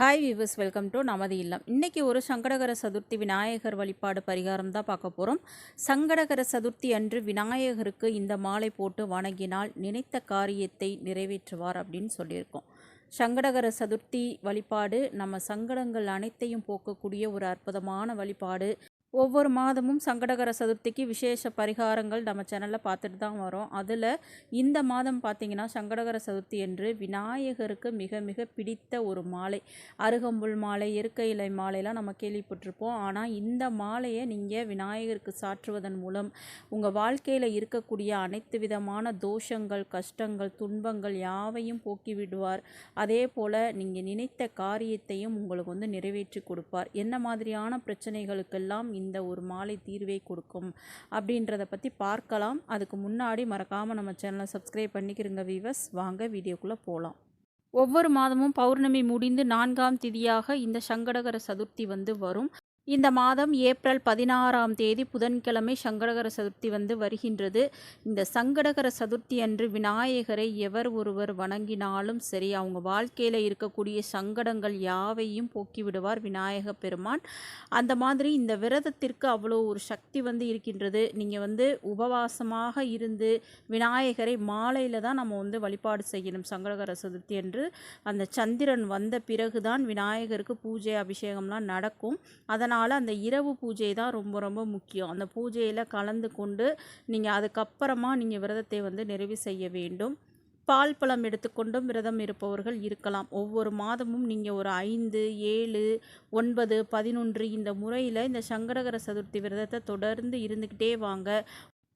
Hi viewers welcome to நமது இல்லம். இன்றைக்கி ஒரு சங்கடகர சதுர்த்தி விநாயகர் வழிபாடு பரிகாரம் தான் பார்க்க போகிறோம் சங்கடகர சதுர்த்தி அன்று விநாயகருக்கு இந்த மாலை போட்டு வணங்கினால் நினைத்த காரியத்தை நிறைவேற்றுவார் அப்படின்னு சொல்லியிருக்கோம். சங்கடகர சதுர்த்தி வழிபாடு நம்ம சங்கடங்கள் அனைத்தையும் போக்கக்கூடிய ஒரு அற்புதமான வழிபாடு. ஒவ்வொரு மாதமும் சங்கடகர சதுர்த்திக்கு விசேஷ பரிகாரங்கள் நம்ம சேனலில் பார்த்துட்டு தான் வரோம். அதில் இந்த மாதம் பார்த்திங்கன்னா சங்கடகர சதுர்த்தி என்று விநாயகருக்கு மிக மிக பிடித்த ஒரு மாலை. அருகம்புல் மாலை இயற்கை இலை மாலைலாம் நம்ம கேள்விப்பட்டிருப்போம். ஆனால் இந்த மாலையை நீங்கள் விநாயகருக்கு சாற்றுவதன் மூலம் உங்கள் வாழ்க்கையில் இருக்கக்கூடிய அனைத்து விதமான தோஷங்கள் கஷ்டங்கள் துன்பங்கள் யாவையும் போக்கி விடுவார். அதே போல் நீங்கள் நினைத்த காரியத்தையும் உங்களுக்கு வந்து நிறைவேற்றி கொடுப்பார். என்ன மாதிரியான பிரச்சனைகளுக்கெல்லாம் இந்த ஒரு மாலை தீர்வை கொடுக்கும் அப்படின்றத பற்றி பார்க்கலாம். அதுக்கு முன்னாடி மறக்காமல் நம்ம சேனலை சப்ஸ்கிரைப் பண்ணிக்கிறங்க வீவர்ஸ் வாங்க வீடியோக்குள்ளே போகலாம் ஒவ்வொரு மாதமும் பௌர்ணமி முடிந்து நான்காம் திதியாக இந்த சங்கடகர சதுர்த்தி வந்து வரும். இந்த மாதம் ஏப்ரல் பதினாறாம் தேதி புதன்கிழமை சங்கடகர சதுர்த்தி வந்து வருகின்றது. இந்த சங்கடகர சதுர்த்தி அன்று விநாயகரை எவர் ஒருவர் வணங்கினாலும் சரி அவங்க வாழ்க்கையில் இருக்கக்கூடிய சங்கடங்கள் யாவையும் போக்கிவிடுவார் விநாயக பெருமான். அந்த மாதிரி இந்த விரதத்திற்கு அவ்வளோ ஒரு சக்தி வந்து இருக்கின்றது. நீங்கள் வந்து உபவாசமாக இருந்து விநாயகரை மாலையில் தான் நம்ம வந்து வழிபாடு செய்யணும். சங்கடகர சதுர்த்தி அன்று அந்த சந்திரன் வந்த பிறகுதான் விநாயகருக்கு பூஜை அபிஷேகம்லாம் நடக்கும். அதனால் அதனால் அந்த இரவு பூஜை தான் ரொம்ப ரொம்ப முக்கியம். அந்த பூஜையில் கலந்து கொண்டு நீங்கள் அதுக்கப்புறமா நீங்கள் விரதத்தை வந்து நிறைவு செய்ய வேண்டும். பால் பழம் எடுத்துக்கொண்டும் விரதம் இருப்பவர்கள் இருக்கலாம். ஒவ்வொரு மாதமும் நீங்கள் ஒரு ஐந்து ஏழு ஒன்பது பதினொன்று இந்த முறையில் இந்த சங்கடகர சதுர்த்தி விரதத்தை தொடர்ந்து இருந்துக்கிட்டே வாங்க.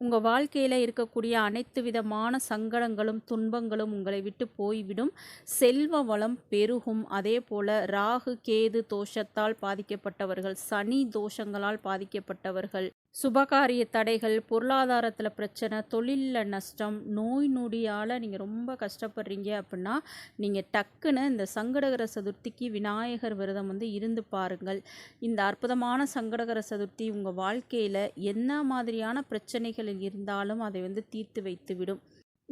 உங்கள் வாழ்க்கையில் இருக்கக்கூடிய அனைத்து விதமான சங்கடங்களும் துன்பங்களும் உங்களை விட்டு போய்விடும். செல்வ வளம் பெருகும். அதே போல் ராகு கேது தோஷத்தால் பாதிக்கப்பட்டவர்கள் சனி தோஷங்களால் பாதிக்கப்பட்டவர்கள். சுபகாரிய தடைகள் பொருளாதாரத்தில் பிரச்சனை தொழிலில் நஷ்டம் நோய் நொடியால் நீங்கள் ரொம்ப கஷ்டப்படுறீங்க அப்படின்னா நீங்கள் டக்குன்னு இந்த சங்கடகர சதுர்த்திக்கு விநாயகர் விரதம் வந்து இருந்து பாருங்கள். இந்த அற்புதமான சங்கடகர சதுர்த்தி உங்கள் வாழ்க்கையில் என்ன மாதிரியான பிரச்சனைகள் இருந்தாலும் அதை வந்து தீர்த்து வைத்து விடும்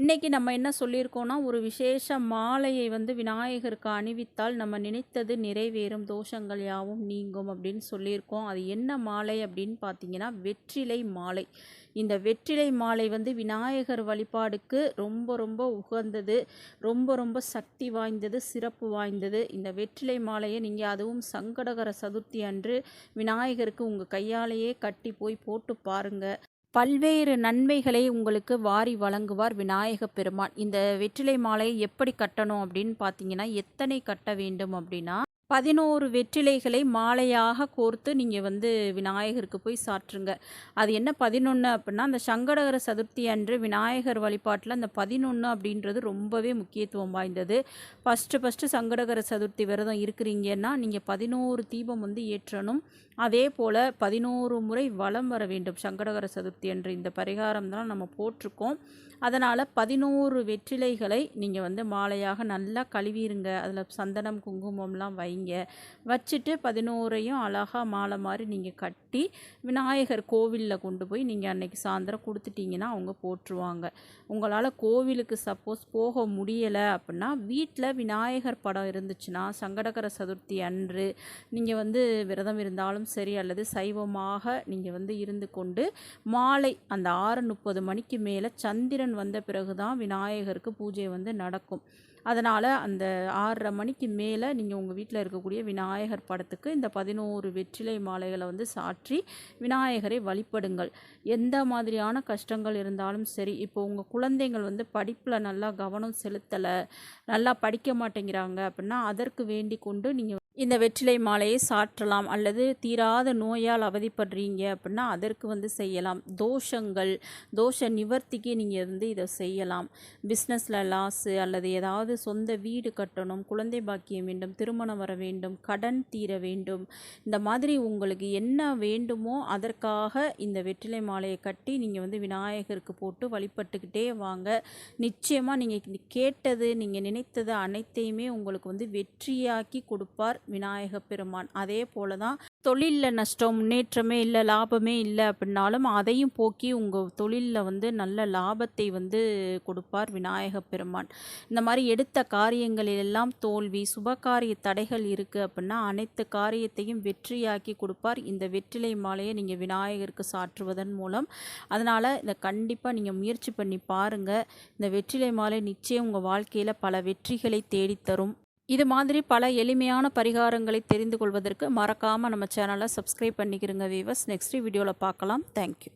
இன்றைக்கி நம்ம என்ன சொல்லியிருக்கோன்னா ஒரு விசேஷ மாலையை வந்து விநாயகருக்கு அணிவித்தால் நம்ம நினைத்தது நிறைவேறும் தோஷங்கள் யாவும் நீங்கும் அப்படின்னு சொல்லியிருக்கோம். அது என்ன மாலை அப்படின்னு பார்த்தீங்கன்னா வெற்றிலை மாலை. இந்த வெற்றிலை மாலை வந்து விநாயகர் வழிபாடுக்கு ரொம்ப ரொம்ப உகந்தது ரொம்ப ரொம்ப சக்தி வாய்ந்தது சிறப்பு வாய்ந்தது. இந்த வெற்றிலை மாலையை நீங்கள் அதுவும் சங்கடகர சதுர்த்தி அன்று விநாயகருக்கு உங்கள் கையாலேயே கட்டி போய் போட்டு பாருங்கள் பல்வேறு நன்மைகளை உங்களுக்கு வாரி வழங்குவார் விநாயக பெருமான். இந்த வெற்றிலை மாலையை எப்படி கட்டணும் அப்படின்னு பார்த்தீங்கன்னா எத்தனை கட்ட வேண்டும் அப்படின்னா பதினோரு வெற்றிலைகளை மாலையாக கோர்த்து நீங்கள் வந்து விநாயகருக்கு போய் சாற்றுங்க. அது என்ன பதினொன்று அப்படின்னா அந்த சங்கடகர சதுர்த்தி அன்று விநாயகர் வழிபாட்டில் அந்த பதினொன்று அப்படின்றது ரொம்பவே முக்கியத்துவம் வாய்ந்தது. ஃபஸ்ட்டு ஃபஸ்ட்டு சங்கடகர சதுர்த்தி விரதம் இருக்கிறீங்கன்னா நீங்கள் பதினோரு தீபம் வந்து ஏற்றணும். அதே போல் பதினோரு முறை வளம் வர வேண்டும். சங்கடகர சதுர்த்தி அன்று இந்த பரிகாரம் தான் நம்ம போட்டிருக்கோம். அதனால் பதினோரு வெற்றிலைகளை நீங்கள் வந்து மாலையாக நல்லா கழுவிருங்க. அதில் சந்தனம் குங்குமம்லாம் வைங்க. வச்சுட்டு பதினோரையும் அழகாக மாலை மாதிரி நீங்கள் கட்டி விநாயகர் கோவிலில் கொண்டு போய் நீங்கள் அன்னைக்கு சாயந்தரம் கொடுத்துட்டிங்கன்னா அவங்க போட்டுருவாங்க உங்களால் கோவிலுக்கு சப்போஸ் போக முடியலை அப்படின்னா வீட்டில் விநாயகர் படம் இருந்துச்சுன்னா சங்கடகர சதுர்த்தி அன்று நீங்கள் வந்து விரதம் இருந்தாலும் சரி அல்லது சைவமாக நீங்கள் வந்து இருந்து கொண்டு மாலை அந்த ஆறு முப்பது மணிக்கு மேலே சந்திரன் வந்த பிறகு தான் விநாயகருக்கு பூஜை வந்து நடக்கும். அதனால் அந்த ஆறரை மணிக்கு மேலே நீங்கள் உங்கள் வீட்டில் இருக்கக்கூடிய விநாயகர் படத்துக்கு இந்த பதினோரு வெற்றிலை மாலைகளை வந்து சாற்றி விநாயகரை வழிபடுங்கள். எந்த மாதிரியான கஷ்டங்கள் இருந்தாலும் சரி இப்போ உங்கள் குழந்தைங்கள் வந்து படிப்பில் நல்லா கவனம் செலுத்தலை நல்லா படிக்க மாட்டேங்கிறாங்க அப்படின்னா அதற்கு வேண்டி கொண்டு நீங்கள் இந்த வெற்றிலை மாலையை சாற்றலாம். அல்லது தீராத நோயால் அவதிப்படுறீங்க அப்படின்னா அதற்கு வந்து செய்யலாம். தோஷங்கள் தோஷ நிவர்த்திக்கு நீங்கள் வந்து இதை செய்யலாம். பிஸ்னஸில் லாஸு அல்லது ஏதாவது சொந்த வீடு கட்டணும் குழந்தை பாக்கியம் வேண்டும் திருமணம் வர வேண்டும் கடன் தீர வேண்டும். இந்த மாதிரி உங்களுக்கு என்ன வேண்டுமோ அதற்காக இந்த வெற்றிலை மாலையை கட்டி நீங்கள் வந்து விநாயகருக்கு போட்டு வழிபட்டுக்கிட்டே வாங்க. நிச்சயமாக நீங்கள் கேட்டது நீங்கள் நினைத்தது அனைத்தையுமே உங்களுக்கு வந்து வெற்றியாக்கி கொடுப்பார் விநாயக பெருமான். அதே போல தான் தொழிலில் நஷ்டம் முன்னேற்றமே இல்லை லாபமே இல்லை அப்படின்னாலும் அதையும் போக்கி உங்கள் தொழிலில் வந்து நல்ல லாபத்தை வந்து கொடுப்பார் விநாயக பெருமான். இந்த மாதிரி எடுத்த காரியங்களிலெல்லாம் தோல்வி சுபகாரிய தடைகள் இருக்குது அப்படின்னா அனைத்து காரியத்தையும் வெற்றியாக்கி கொடுப்பார். இந்த வெற்றிலை மாலையை நீங்கள் விநாயகருக்கு சாற்றுவதன் மூலம். அதனால் இதை கண்டிப்பாக நீங்கள் முயற்சி பண்ணி பாருங்கள் இந்த வெற்றிலை மாலை நிச்சயம் உங்கள் வாழ்க்கையில் பல வெற்றிகளை தேடித்தரும். இது மாதிரி பல எளிமையான பரிகாரங்களை தெரிந்து கொள்வதற்கு மறக்காமல் நம்ம சேனலை சப்ஸ்கிரைப் பண்ணிக்கிறோங்க வீவர்ஸ் நெக்ஸ்ட் வீடியோவில் பார்க்கலாம். தேங்க்யூ